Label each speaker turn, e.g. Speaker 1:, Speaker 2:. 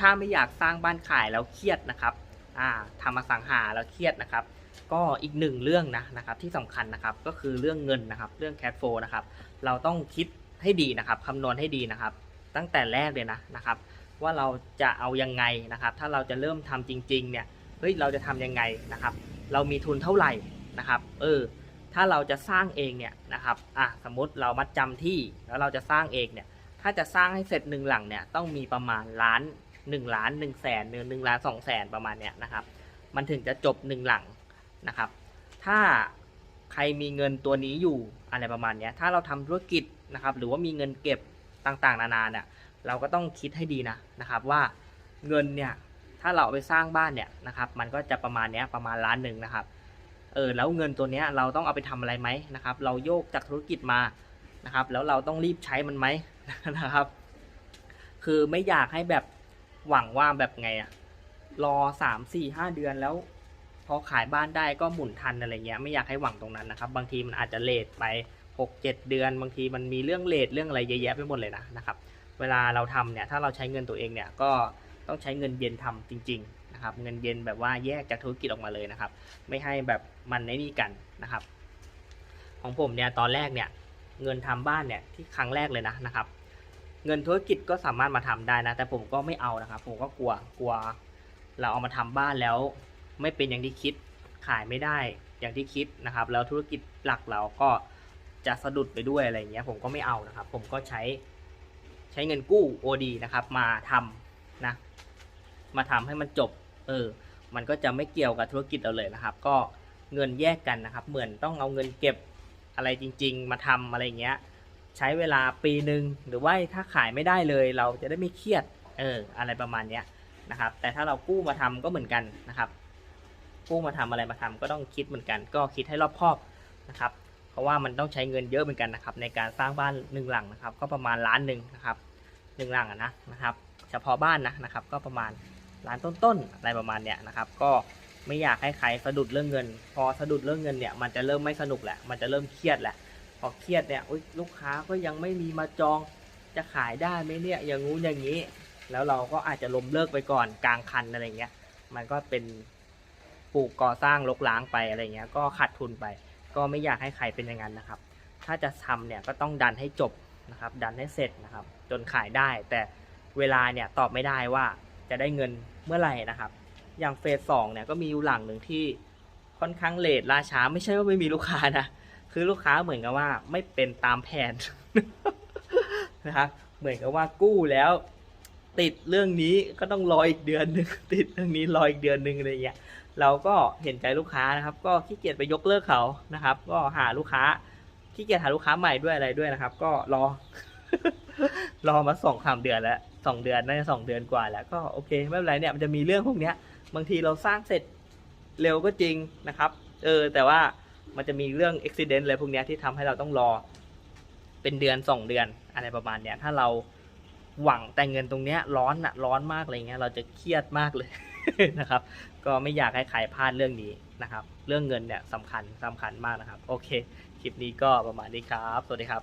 Speaker 1: ถ้าไม่อยากสร้างบ้านขายแล้วเครียดนะครับอ่าทำอสังหาแล้วเครียดนะครับ ก็อีกหนึ่งเรื่องนะนะครับที่สำคัญนะครับก็คือเรื่องเงินนะครับ เรื่องแค f โฟนะครับ เราต้องคิดให้ดีนะครับคำนวณให้ดีนะครับ ตั้งแต่แรกเลยนะนะครับ ว่าเราจะเอายังไงนะครับ ถ้าเราจะเริ่มทำจริง ๆ เนี่ยเฮ้ยเราจะทำยังไงนะครับ เรามีทุนเท่าไหร่นะครับ เออ ถ้าเราจะสร้างเองเนี่ยนะครับอะสมมติเรามัดจำที่แล้วเราจะสร้างเองเนี่ย ถ้าจะสร้างให้เสร็จหนึ่งหลังเนี่ยต้องมีประมาณล้าน หนึ่งล้านหนึ่งแสนหนึ่งหนึ่งล้านสองแสนประมาณเนี้ยนะครับ มันถึงจะจบหนึ่งหลังนะครับ ถ้าใครมีเงินตัวนี้อยู่อะไรประมาณเนี้ยถ้าเราทำธุรกิจนะครับ หรือว่ามีเงินเก็บต่างๆ นานาเนี่ยเราก็ต้องคิดให้ดีนะนะครับว่าเงินเนี่ยถ้าเราเอาไปสร้างบ้านเนี่ยนะครับมันก็จะประมาณเนี้ยประมาณล้านหนึ่งนะครับเออแล้วเงินตัวเนี้ยเราต้องเอาไปทำอะไรไหมนะครับ เราโยกจากธุรกิจมานะครับ แล้วเราต้องรีบใช้มันไหมนะครับ คือไม่อยากให้แบบ หวังว่าแบบไงอะรอสามสี่ห้าเดือนแล้ว พอขายบ้านได้ก็หมุนทันอะไรเงี้ยไม่อยากให้หวังตรงนั้นนะครับ บางทีมันอาจจะเลทไปหกเจ็ดเดือน บางทีมันมีเรื่องเลทเรื่องอะไรเยอะแยะไปหมดเลยนะนะครับเวลาเราทำเนี่ยถ้าเราใช้เงินตัวเองเนี่ยก็ต้องใช้เงินเย็นทำจริง ๆนะครับ เงินเย็นแบบว่าแยกจากธุรกิจออกมาเลยนะครับ ไม่ให้แบบมันในนี่กันนะครับ ของผมเนี่ยตอนแรกเนี่ยเงินทำบ้านเนี่ยที่ครั้งแรกเลยนะนะครับ เงินธุรกิจก็สามารถมาทำได้นะ แต่ผมก็ไม่เอานะครับ ผมก็กลัวกลัว เราเอามาทำบ้านแล้ว ไม่เป็นอย่างที่คิดขายไม่ได้อย่างที่คิดนะครับ แล้วธุรกิจหลักเราก็จะสะดุดไปด้วยอะไรอย่างเงี้ย ผมก็ไม่เอานะครับ ผมก็ใช้ใช้เงินกู้ OD นะครับ มาทำนะ มาทำให้มันจบ เออ มันก็จะไม่เกี่ยวกับธุรกิจเราเลยนะครับ ก็เงินแยกกันนะครับ เหมือนต้องเอาเงินเก็บอะไรจริง ๆ มาทำอะไรอย่างเงี้ย ใช้เวลาปีหนึ่งหรือว่าถ้าขายไม่ได้เลยเราจะได้ไม่เครียดเอออะไรประมาณเนี้ยนะครับ แต่ถ้าเรากู้มาทำก็เหมือนกันนะครับ กู้มาทำอะไรมาทำก็ต้องคิดเหมือนกัน ก็คิดให้รอบคอบนะครับ เพราะว่ามันต้องใช้เงินเยอะเหมือนกันนะครับ ในการสร้างบ้านหนึ่งหลังนะครับ ก็ประมาณล้านหนึ่งนะครับหนึ่งหลังนะนะครับ เฉพาะบ้านนะนะครับ ก็ประมาณล้านต้นๆอะไรประมาณเนี้ยนะครับ ก็ไม่อยากให้ใครสะดุดเรื่องเงิน พอสะดุดเรื่องเงินเนี่ยมันจะเริ่มไม่สนุกแหละมันจะเริ่มเครียดแหละ พอเครียดเนี่ยลูกค้าก็ยังไม่มีมาจองจะขายได้ไหมเนี่ยอย่างงู้นอย่างนี้ แล้วเราก็อาจจะล้มเลิกไปก่อนกลางคันอะไรเงี้ย มันก็เป็นปลูกก่อสร้างลกล้างไปอะไรเงี้ย ก็ขาดทุนไป ก็ไม่อยากให้ใครเป็นอย่างนั้นนะครับ ถ้าจะทำเนี่ยก็ต้องดันให้จบนะครับ ดันให้เสร็จนะครับ จนขายได้ แต่เวลาเนี่ยตอบไม่ได้ว่าจะได้เงินเมื่อไหร่นะครับ อย่างเฟสสองเนี่ยก็มีอยู่หลังหนึ่งที่ค่อนข้างเลทล่าช้าไม่ใช่ว่าไม่มีลูกค้านะ คือลูกค้าเหมือนกับว่าไม่เป็นตามแผนนะครับเหมือนกับว่ากู้แล้ว ติดเรื่องนี้ก็ต้องรออีกเดือนหนึ่งติดเรื่องนี้รออีกเดือนหนึ่งอะไรอย่างเงี้ยเราก็เห็นใจลูกค้านะครับ ก็ขี้เกียจไปยกเลิกเขานะครับ ก็หาลูกค้าขี้เกียจหาลูกค้าใหม่ด้วยอะไรด้วยนะครับ ก็รอ รอมาสองสามเดือนแล้วสองเดือนน่าจะสองเดือนกว่าแล้วก็โอเคไม่เป็นไรเนี่ยมันจะมีเรื่องพวกเนี้ย บางทีเราสร้างเสร็จเร็วก็จริงนะครับ เออแต่ว่า มันจะมีเรื่องอุบิเหตุอะไรพวกนี้ที่ทำให้เราต้องรอ เป็นเดือนสองเดือนอะไรประมาณเนี้ยถ้าเราหวังแต่เงินตรงเนี้ยร้อนอะร้อนมากอะไรเงี้ยเราจะเครียดมากเลยนะครับ ก็ไม่อยากให้ใครพลาดเรื่องนี้นะครับ เรื่องเงินเนี่ยสำคัญสำคัญมากนะครับ โอเค คลิปนี้ก็ประมาณนี้ครับ สวัสดีครับ